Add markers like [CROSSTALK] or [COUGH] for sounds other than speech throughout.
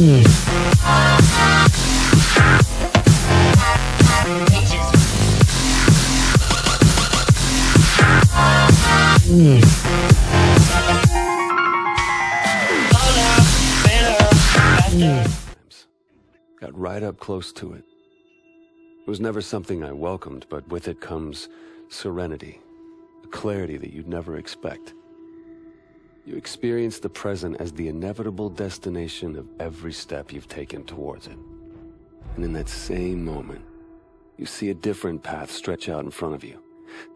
Got right up close to it. It was never something I welcomed, but with it comes serenity, a clarity that you'd never expect. You experience the present as the inevitable destination of every step you've taken towards it. And in that same moment, you see a different path stretch out in front of you.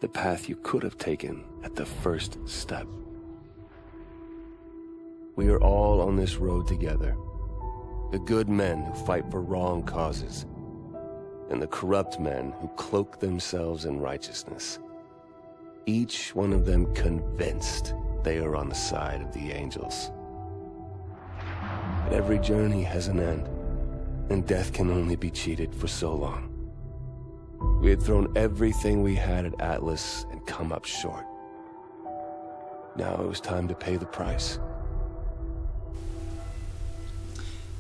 The path you could have taken at the first step. We are all on this road together. The good men who fight for wrong causes, and the corrupt men who cloak themselves in righteousness. Each one of them convinced they are on the side of the angels. But every journey has an end, and death can only be cheated for so long. We had thrown everything we had at Atlas and come up short. Now it was time to pay the price.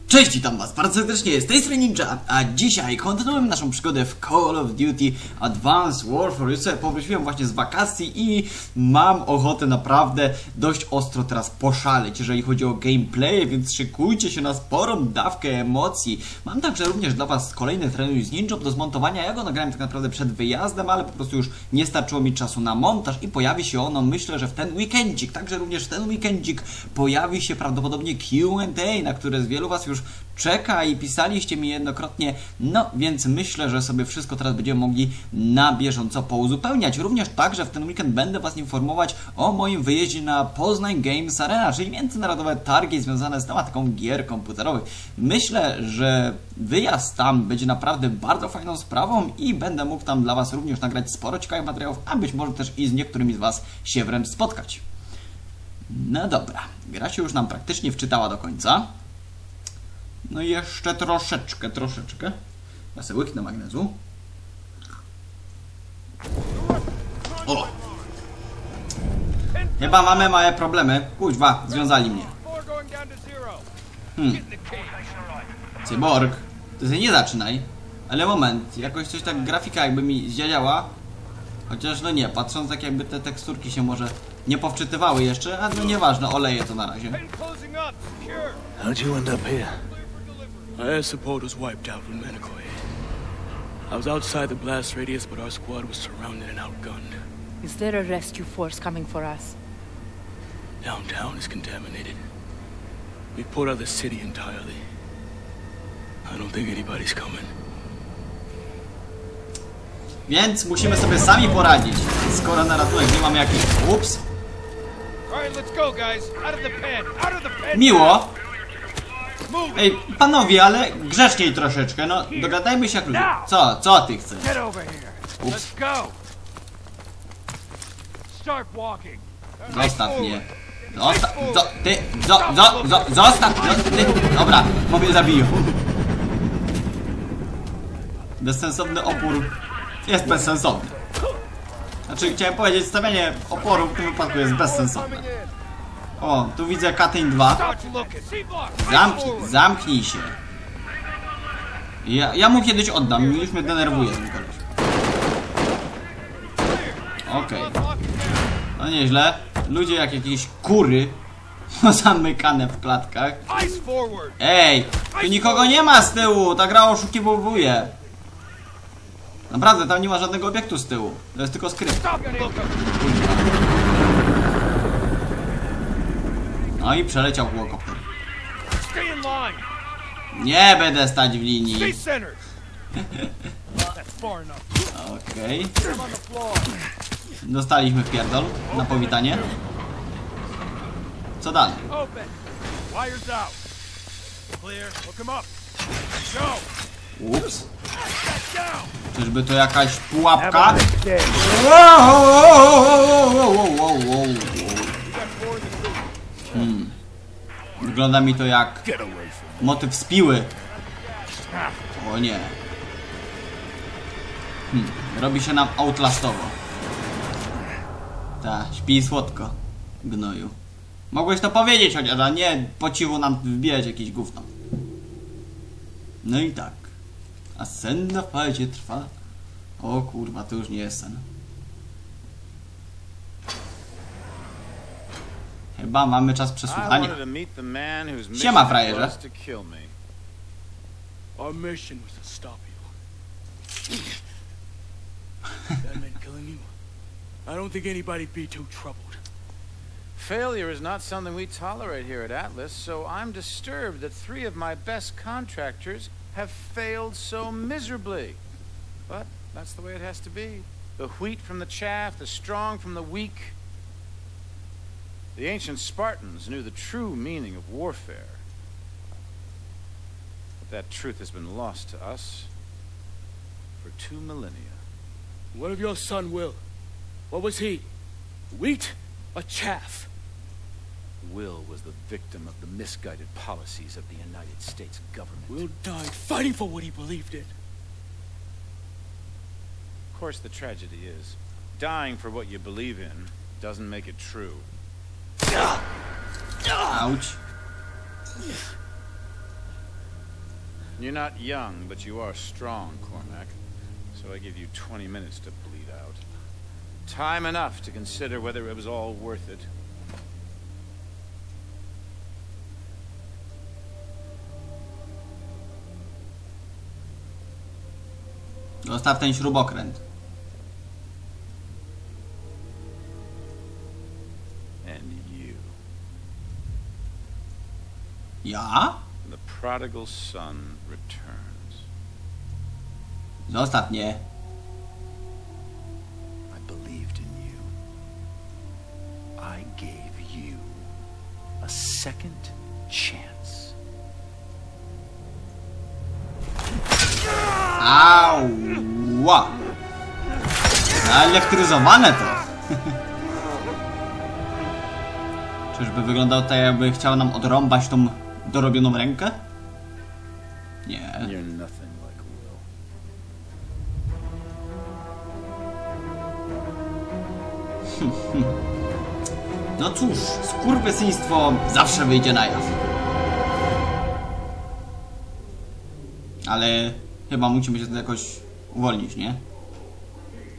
Cześć, witam was bardzo serdecznie, z tej strony Ninja, a dzisiaj kontynuujemy naszą przygodę w Call of Duty Advanced Warfare. Już sobie powróciłem właśnie z wakacji i mam ochotę naprawdę dość ostro teraz poszaleć, jeżeli chodzi o gameplay, więc szykujcie się na sporą dawkę emocji. Mam także również dla was kolejny trenuj z Ninja do zmontowania. Ja go nagrałem tak naprawdę przed wyjazdem, ale po prostu już nie starczyło mi czasu na montaż i pojawi się ono, myślę, że w ten weekendzik, także również w ten weekendzik pojawi się prawdopodobnie Q&A, na które z wielu was już czeka i pisaliście mi jednokrotnie, no więc myślę, że sobie wszystko teraz będziemy mogli na bieżąco pouzupełniać. Również także w ten weekend będę Was informować o moim wyjeździe na Poznań Games Arena, czyli międzynarodowe targi związane z tematyką gier komputerowych. Myślę, że wyjazd tam będzie naprawdę bardzo fajną sprawą i będę mógł tam dla Was również nagrać sporo ciekawych materiałów, a być może też i z niektórymi z Was się wręcz spotkać. No dobra, gra się już nam praktycznie wczytała do końca. No i jeszcze troszeczkę, troszeczkę. Ja sobie łyknę magnezu. O! Chyba mamy małe problemy. Kuźwa, związali mnie. Hmm. Cyborg, to się nie zaczynaj. Ale moment, jakoś coś tak grafika jakby mi zdziadziała. Chociaż no nie, patrząc tak jakby te teksturki się może nie powczytywały jeszcze, a no nieważne, oleję to na razie. How'd you end up here? Our air support was wiped out from Manakoi. I was outside the blast radius, but our squad was surrounded and outgunned. Is there a rescue force coming for us? Downtown is contaminated. We poured out the city entirely. I don't think anybody's coming. Więc musimy sobie sami poradzić. Skoro na ratunek nie mamy jakichś... Ups. Alright, let's go, guys. Out of the pen. Out of the pen. Miło. Ej, panowie, ale grzeczniej troszeczkę, no dogadajmy się jak ludzie. Co, co ty chcesz? Walking. Zostaw mnie. Zostaw, zo, ty, zo, zo, zo, zostaw, zo, ty. Dobra, bo mnie zabiją. Bezsensowny opór jest bezsensowny. Znaczy, chciałem powiedzieć, stawianie oporu w tym wypadku jest bezsensowne. O, tu widzę Katyn 2. Start looking. C-block. Zamknij, zamknij się. Ja, ja mu kiedyś oddam, już mnie denerwuje ten koleś. Okej. No nieźle. Ludzie jak jakieś kury [LAUGHS] zamykane w klatkach. Ej, tu nikogo nie ma z tyłu, ta gra oszukiwuje. Naprawdę, tam nie ma żadnego obiektu z tyłu. To jest tylko skrypt. Stop No i przeleciał helikopter. Nie będę stać w linii. [LAUGHS] Okej. Floor. Dostaliśmy pierdol na powitanie. Co dalej? Ups. Czyżby to jakaś pułapka? Wow, wow, wow, wow, wow, wow. Hmm. Wygląda mi to jak motyw z piły. O nie. Hmm. Robi się nam outlastowo. Ta, śpi słodko. Gnoju. Mogłeś to powiedzieć chociaż, a nie po cichu nam wbijać jakieś gówno. No i tak. A sen na fazie trwa. O kurwa, to już nie jest sen. Chyba mamy czas I przesłuchania. wanted to meet the man whose mission Siema, frajerze. was to kill me. Our mission was to stop you. that meant killing you. I don't think anybody'd be too troubled. Failure is not something we tolerate here at Atlas, so I'm disturbed that three of my best contractors have failed so miserably. But that's the way it has to be. The wheat from the chaff, the strong from the weak. The ancient Spartans knew the true meaning of warfare. But that truth has been lost to us for two millennia. What of your son, Will? What was he? Wheat or chaff? Will was the victim of the misguided policies of the United States government. Will died fighting for what he believed in. Of course, the tragedy is dying for what you believe in doesn't make it true. Auć. You're not young, but you are strong, Cormac. So I give you 20 minutes to bleed out. Time enough to consider whether it was all worth it. Zostaw ten śrubokręt. Ja? the prodigal son, returns. Zostaw mnie. I believed in you. I gave you a second chance. Ała! Naelektryzowane to. [LAUGHS] Czyżby wyglądał tak, jakby chciał nam odrąbać tą dorobioną rękę? Nie. [LAUGHS] No cóż, skurwysyństwo zawsze wyjdzie na jaw. Ale chyba musimy się tu jakoś uwolnić, nie?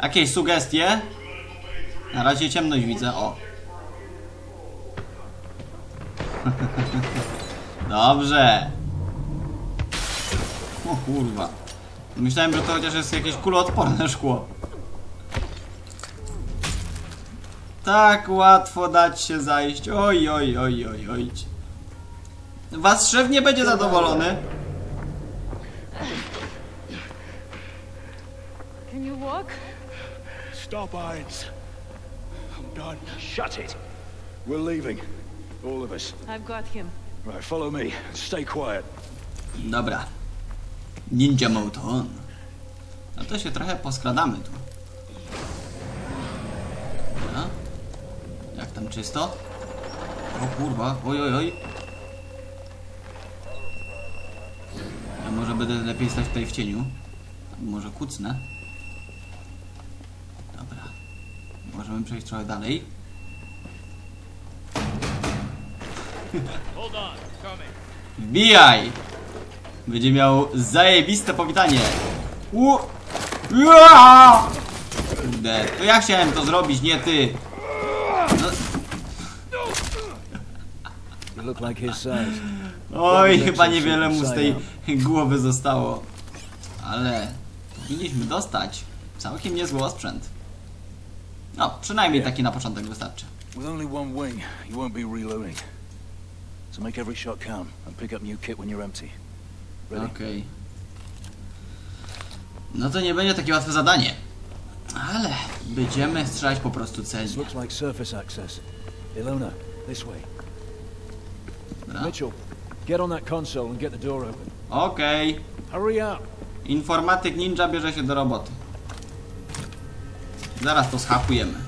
Jakieś sugestie? Na razie ciemność widzę, o. [LAUGHS] Dobrze. O kurwa. Myślałem, że to chociaż jest jakieś kuloodporne szkło. Tak łatwo dać się zajść. Oj, oj, oj, oj, oj. Was szef nie będzie zadowolony. Can you walk? Stop, Irons. I'm done. Shut it! We're leaving. All of us. I've got him. Right, follow me. Stay quiet. Dobra. Ninja mode on. No to się trochę poskradamy tu. Dobra. Jak tam czysto? O kurwa, oj, oj, oj. Ja może będę lepiej stać tutaj w cieniu. Może kucnę. Dobra. Możemy przejść trochę dalej. Wbijaj! Będzie miał zajebiste powitanie. U... Ua! Kurde, to ja chciałem to zrobić, nie ty. No, oj, chyba niewiele mu z tej głowy zostało. Ale powinniśmy dostać całkiem niezły osprzęt. No, przynajmniej taki na początek wystarczy. With only one wing, you won't be reloading. So make every shot count and pick up new kit when you're empty. Ready? Okej. No to nie będzie takie łatwe zadanie. Ale będziemy strzelać po prostu celnie. looks like surface access. Ilona, this way. Mitchell, get on that console and get the door open. Okej. Hurry up. Informatyk ninja bierze się do roboty. Zaraz to schakujemy.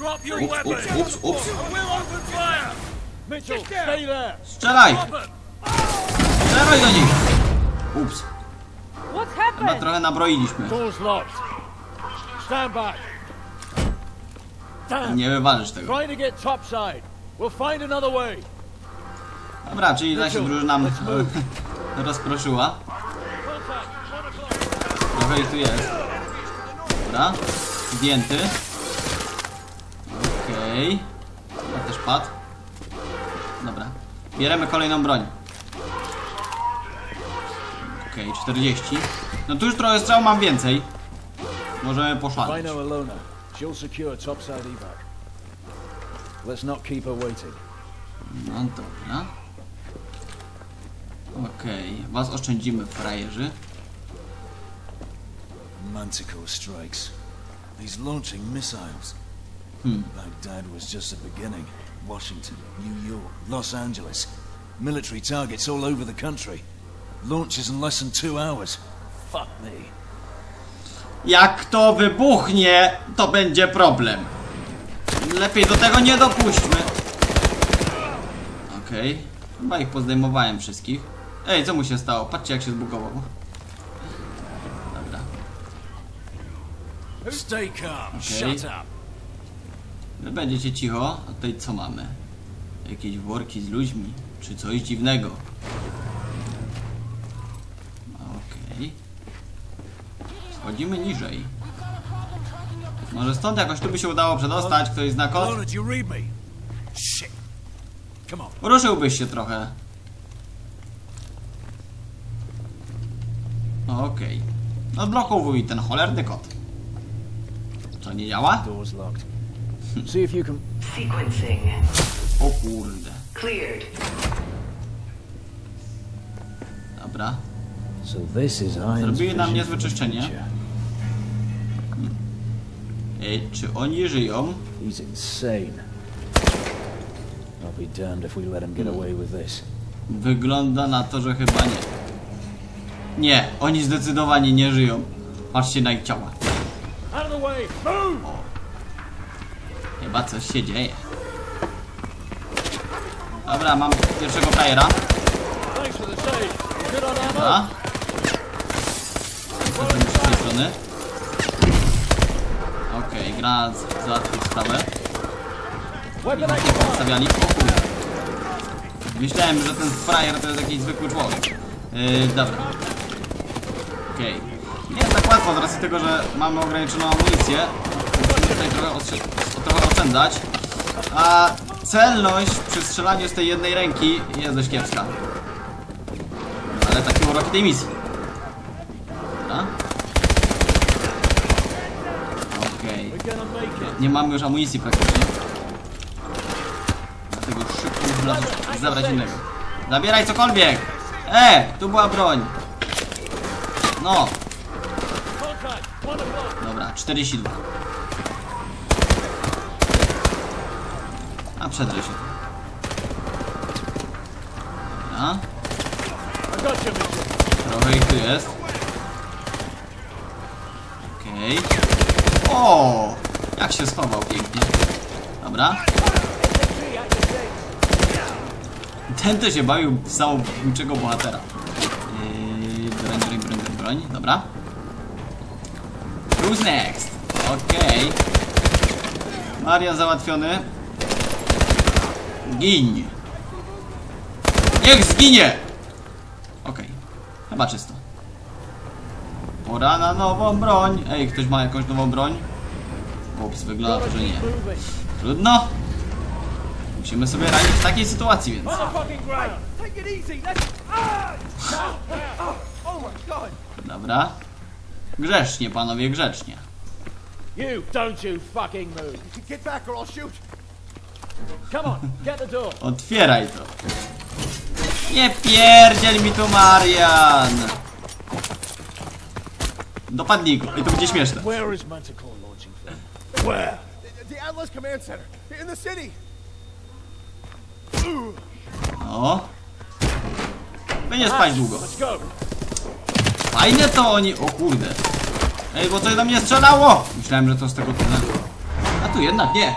Drop your Ups, ups, ups, ups. We'll open fire. Mitchell, stay there. Strzelaj! Strzelaj do nich! Ups, What chyba happened? trochę nabroiliśmy. Door's locked. Stand back. Damn. Nie wywalisz tego. Trying to get topside. We'll find another way. Dobra, czyli ta się drużyna nam [LAUGHS] rozproszyła. Trochę ich tu jest. Dobra. Zdjęty. Okej. Okay. też padł. Dobra. Bierzemy kolejną broń. Okej, okay, 40. No tu już trochę strzał mam więcej. Możemy poszaleć. Let's not keep her waiting. No dobra. Okej, okay. was oszczędzimy, frajerzy. Manticore strikes. He's launching missiles. Hmm. Baghdad was just the beginning. Washington, New York, Los Angeles. Military targets all over the country. Launches in less than two hours. Fuck me. Jak to wybuchnie, to będzie problem. Lepiej do tego nie dopuśćmy. Okej. Okay. Chyba ich pozdejmowałem wszystkich. Ej, co mu się stało? Patrzcie jak się zbugował. Dobra. Stay calm. Okay. Shut up. Wy będziecie cicho, a tutaj co mamy? Jakieś worki z ludźmi, czy coś dziwnego. Okej. Okay. Schodzimy niżej. Może stąd jakoś tu by się udało przedostać, ktoś zna kod? Ruszyłbyś się trochę. Okej. Okay. Odblokowuj ten cholerny kod. Co, nie działa? Door's locked. See if you can... Sequencing. O kurde. Cleared. Dobra. So this is Irons Zrobili nam niezłe czyszczenie. Ej, czy oni żyją? He's insane. I'll be damned if we let him get away with this. Wygląda na to, że chyba nie. Nie, oni zdecydowanie nie żyją. Patrzcie na ich ciała. Out of the way! Move! Chyba coś się dzieje. Dobra, mam pierwszego frajera. Dobra. Zobaczymy z tej strony. Okej, okay, gra załatwił sprawę. Stawiali. Myślałem, że ten frajer to jest jakiś zwykły człowiek. Yy, dobra. Okej. Nie jest tak łatwo z racji tego, że mamy ograniczoną amunicję. Musimy tutaj trochę, ostrze- trochę oszczędzać. A celność przy strzelaniu z tej jednej ręki jest dość kiepska. Ale takie uroki tej misji. Dobra. Okej. It. Nie mamy już amunicji praktycznie. Dlatego szybko musimy zabrać innego. Zabieraj cokolwiek! E, tu była broń. No, dobra, 42. przedrze się. Dobra, trochę ich tu jest. Okej. O! Jak się schował pięknie. Dobra. Ten to się bawił w samobójczego bohatera. Yy, broń, broń, broń, broń, broń. Dobra. Who's next? Okej. Marian załatwiony. Giń. Niech zginie! Okej. Chyba czysto. Pora na nową broń. Ej, ktoś ma jakąś nową broń? Ups, wygląda to, że nie. Trudno. Musimy sobie radzić w takiej sytuacji, więc... Dobra. Grzecznie, panowie, grzecznie. You, don't you fucking move! Get back or I'll shoot. Otwieraj to. Nie pierdziel mi tu, Marian! Dopadnij go. I to będzie śmieszne. Where is Manticore launching from? Where? The, the Atlas Command Center in the city. O. Będzie spać długo. Fajne to oni... O kurde. Ej, bo coś do mnie strzelało! Myślałem, że to z tego tunelu. A tu jednak nie.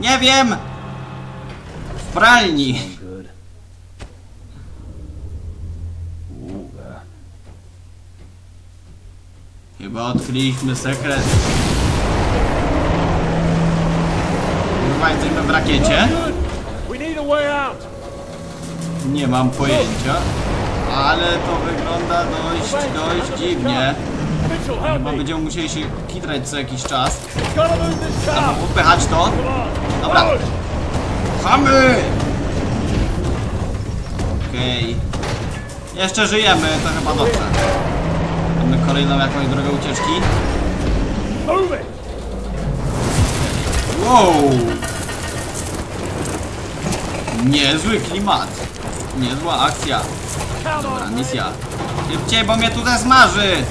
Nie wiem! W pralni. Chyba odkryliśmy sekret. Chyba jesteśmy w rakiecie. Nie mam pojęcia. Ale to wygląda dość, dość dziwnie. Chyba będziemy musieli się kitrać co jakiś czas. Car! Popychać to. Dobra. Chamy! Okej. Jeszcze żyjemy, to chyba dobrze. Mamy kolejną jakąś drogę ucieczki. Wow! Niezły klimat. Niezła akcja. Dobra, misja. Szybciej, bo mnie tu zesmaży!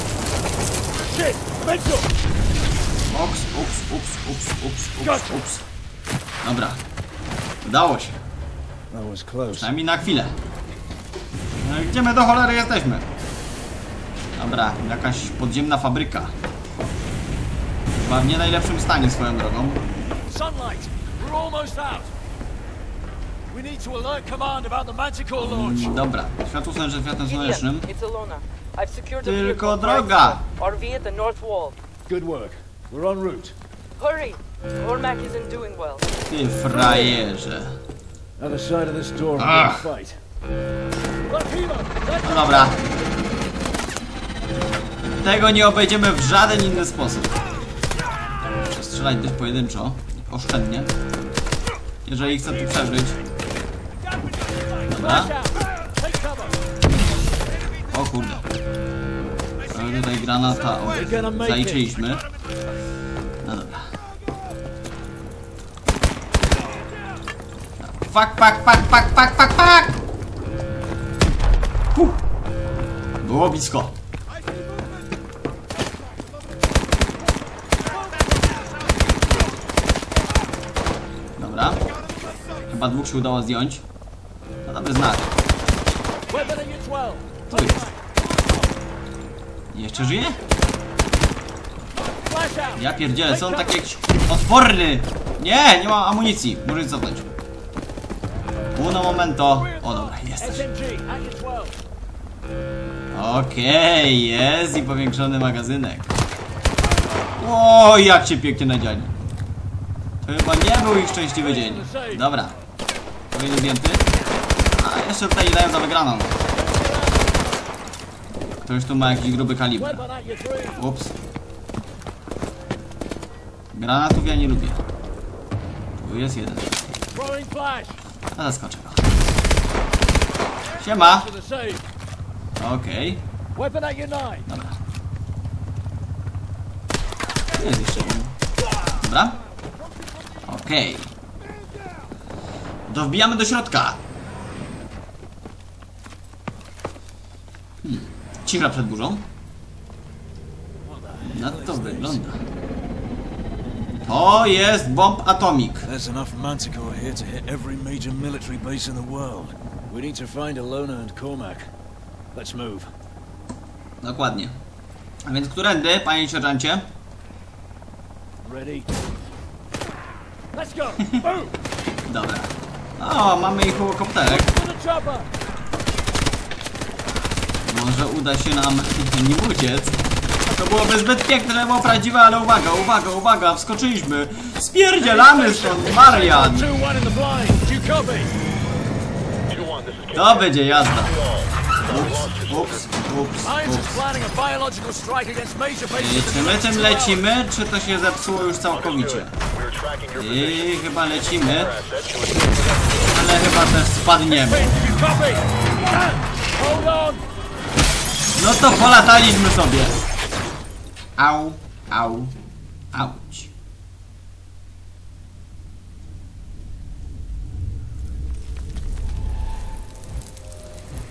Shit! Mitchell! Ups, ups, ups, ups, ups, ups, ups. Dobra. Udało się. Przynajmniej na chwilę. No i Gdzie my do cholery jesteśmy? Dobra, jakaś podziemna fabryka. Chyba w nie najlepszym stanie swoją drogą. Sunlight! We're almost out! We need to alert command about the Manticore launch! Dobra, światło słoneczne światłem słonecznym. It's Alona. I've secured the Tylko droga. RV at the north wall. Good work. We're en route. Hurry! Cormac isn't doing well. Ty frajerze. Other side of this door, fight. No dobra. Tego nie obejdziemy w żaden inny sposób. Muszę strzelać dość pojedynczo. Oszczędnie. Jeżeli chcę tu przeżyć. Dobra. Kurde. Ale tutaj granata o, zaliczyliśmy. No dobra. Fuck, fuck, fuck, fuck, fuck, fuck, fuck! Było blisko. Dobra. Chyba dwóch się udało zdjąć. To dobry znak. Weapon at your 12! Tu jest. Jeszcze żyje? Ja pierdzielę, są takie odporny! Nie, nie mam amunicji. Muszę cofnąć. Uno momento. O dobra, jest. SMG at your 12! Okej, jest i powiększony magazynek. O, jak się pięknie nadziali. To chyba nie był ich szczęśliwy dzień. Dobra. Kolejny zdjęty. A jeszcze tutaj dają za wygraną. Ktoś tu ma jakiś gruby kaliber. Weapon at your 3! Ups. Granatów ja nie lubię. Tu jest jeden. A zaskoczę go. Siema. Okej. 9! Dobra. Jest jeszcze jeden. Dobra. Okej. To wbijamy do środka. Hmm. Cisza przed burzą. Na to wygląda. To jest bomb atomik. There's enough Manticore here to hit every major military base in the world. We need to find Alona and Cormac. Let's move. Dokładnie. A więc którędy, panie sierżancie? Ready? Let's go! [LAUGHS] Dobra. O, mamy ich helikopterek. Może uda się nam nim uciec. To byłoby zbyt piękne, żeby było prawdziwe, ale uwaga, uwaga, uwaga, wskoczyliśmy. Spierdzielamy stąd, Marian. 2-1 in the blind! Do you copy? To będzie jazda. Ups, ups, ups, ups. czy my tym lecimy, czy to się zepsuło już całkowicie? I chyba lecimy. Ale chyba też spadniemy. Hold on! No to polataliśmy sobie. Au, au, auć.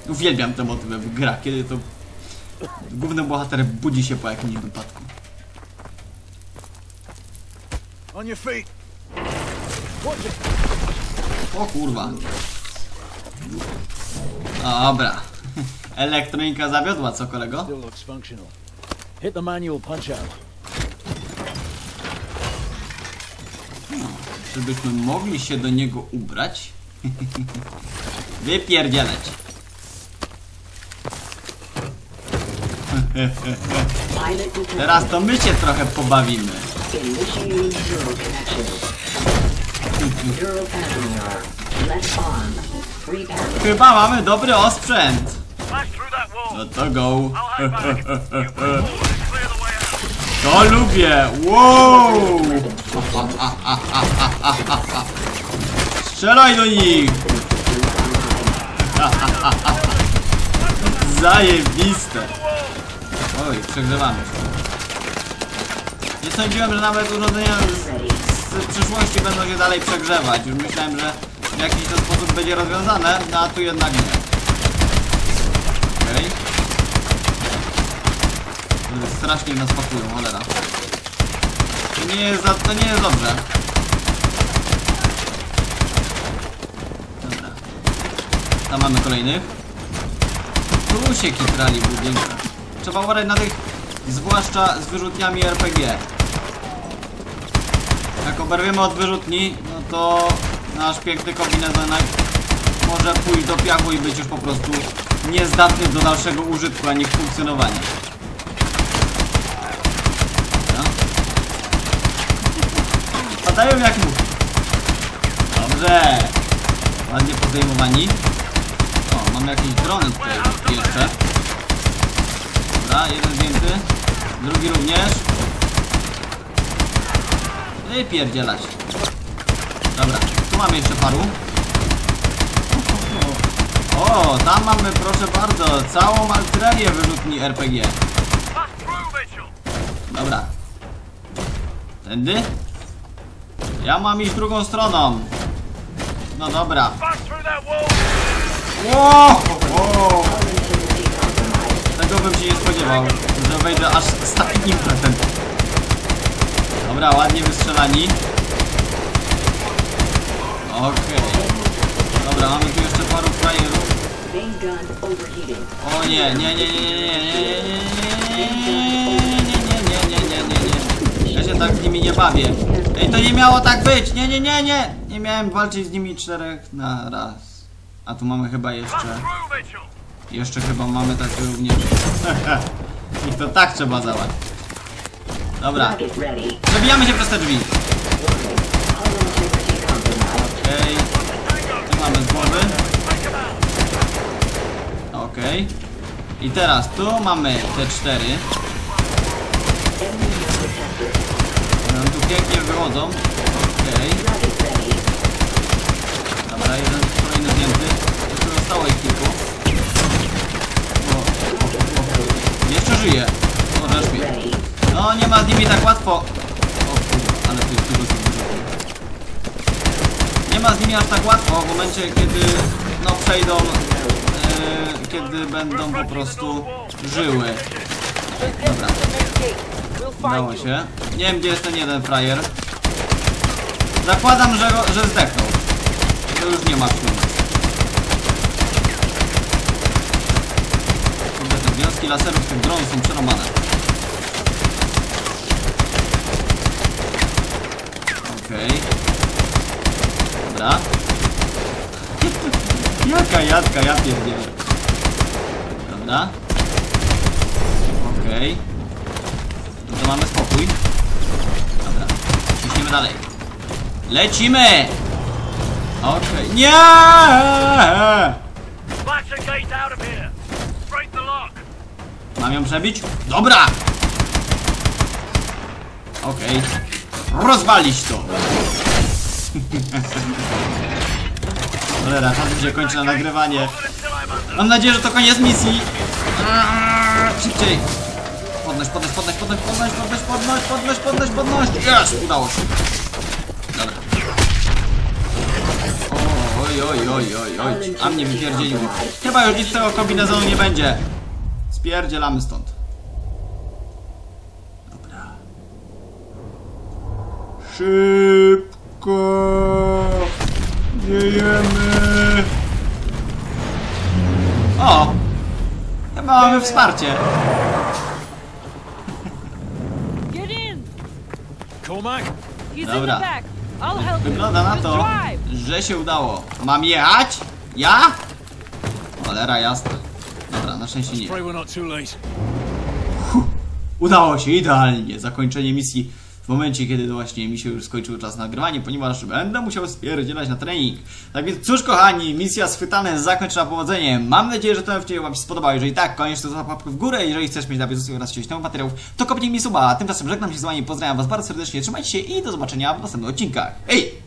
Uwielbiam te motywy w grach, kiedy to główny bohater budzi się po jakimś wypadku. On your feet! Watch it! O kurwa. Dobra. Elektronika zawiodła, co kolego? Still looks functional. Hit the manual punch out. Żebyśmy mogli się do niego ubrać. [LAUGHS] Wypierdzieleć. [LAUGHS] Teraz to my się trochę pobawimy. Chyba mamy dobry osprzęt. No to go. [LAUGHS] To lubię. Wow! Strzelaj do nich! [LAUGHS] Zajebiste. Oj, przegrzewamy. Nie sądziłem, że nawet urządzenia z, z przyszłości będą się dalej przegrzewać. Już myślałem, że w jakiś sposób będzie rozwiązane, no a tu jednak nie. Okej. Kurde, Strasznie nas pakują, cholera. To nie jest, za, to nie jest dobrze. Dobra. Tam mamy kolejnych. Tu się kitrali w budynkach. Trzeba uważać na tych, zwłaszcza z wyrzutniami RPG. Jak oberwiemy od wyrzutni, no to nasz piękny kombinezonek może pójść do piachu i być już po prostu niezdatny do dalszego użytku, a nie funkcjonowania. Dobra. Padają jak muchy. Dobrze. Ładnie podejmowani. O, mamy jakieś drony tutaj jeszcze. Dobra, jeden zdjęty. Drugi również. No i pierdzielać. Dobra, tu mamy jeszcze paru. O, tam mamy, proszę bardzo, całą artylerię wyrzutni RPG. Dobra. Tędy? Ja mam iść drugą stroną. No dobra. Wow! wow. Tego bym się nie spodziewał, że wejdę aż z takim impetem. Dobra, ładnie wystrzelani. Okej. Dobra, mamy tu jeszcze paru frajerów. Main gun overheating. O nie, nie, nie, nie, nie, nie, nie, nie, nie, nie, nie, nie, nie, nie, nie. Ja się tak z nimi nie bawię. Ej, to nie miało tak być! Nie, nie, nie, nie! Nie miałem walczyć z nimi czterech na raz. A tu mamy chyba jeszcze... Jeszcze chyba mamy takie również. I to tak trzeba załatwić. Dobra, przebijamy się przez te drzwi. Okej. Tu mamy z głowy. Okej. I teraz tu mamy te cztery. One tu pięknie wychodzą. Ready. Dobra, jeden kolejny zdjęty. Jeszcze zostało ich kilku. O, jeszcze żyje. Możesz mi. No nie ma z nimi tak łatwo. O kurwa, ale tu jest dużo. Nie ma z nimi aż tak łatwo w momencie, kiedy no przejdą, kiedy będą po prostu żyły. Dobra. Udało się. Nie wiem gdzie jest ten jeden frajer. Zakładam, że, go, że zdechnął. To już nie ma nas. Kurde, te wiązki laserów tych dronów są przerąbane. Okej. Dobra. Jaka jadka, ja pierdzielę. Dobra. Okej. No to mamy spokój. Dobra. Ciśniemy dalej. Lecimy! Okej. Nie! The lock. Mam ją przebić? Dobra! Okej. Rozwalić to! [LAUGHS] Cholera, czas mi się kończy na nagrywanie. Mam nadzieję, że to koniec misji. Szybciej. Podnoś, podnoś, podnoś, podnoś, podnoś, podnoś, podnoś, podnoś, podnoś, podnoś. Jest, udało się. Dobra. Oj, oj, oj, oj, oj. A mnie wypierdzieliło. Chyba już nic z tego kombinezonu nie będzie. Spierdzielamy stąd. Dobra. Szybko. Wiejemy. O! Chyba mamy wsparcie. Dobra. Wygląda na to, że się udało. Mam jechać? Ja? Cholera jasna. Dobra, na szczęście nie. Udało się, idealnie. Zakończenie misji w momencie, kiedy właśnie mi się już skończył czas nagrywania, ponieważ będę musiał spierdzielać na trening. Tak więc cóż kochani, misja schwytane zakończona powodzeniem. Mam nadzieję, że ten film Wam się spodobał. Jeżeli tak, koniecznie zostaw łapkę w górę. Jeżeli chcesz mieć na bieżąco oraz chcieć nowych materiałów, to kopnij mi suba. A tymczasem żegnam się z Wami, pozdrawiam Was bardzo serdecznie, trzymajcie się i do zobaczenia w następnych odcinkach. Ej!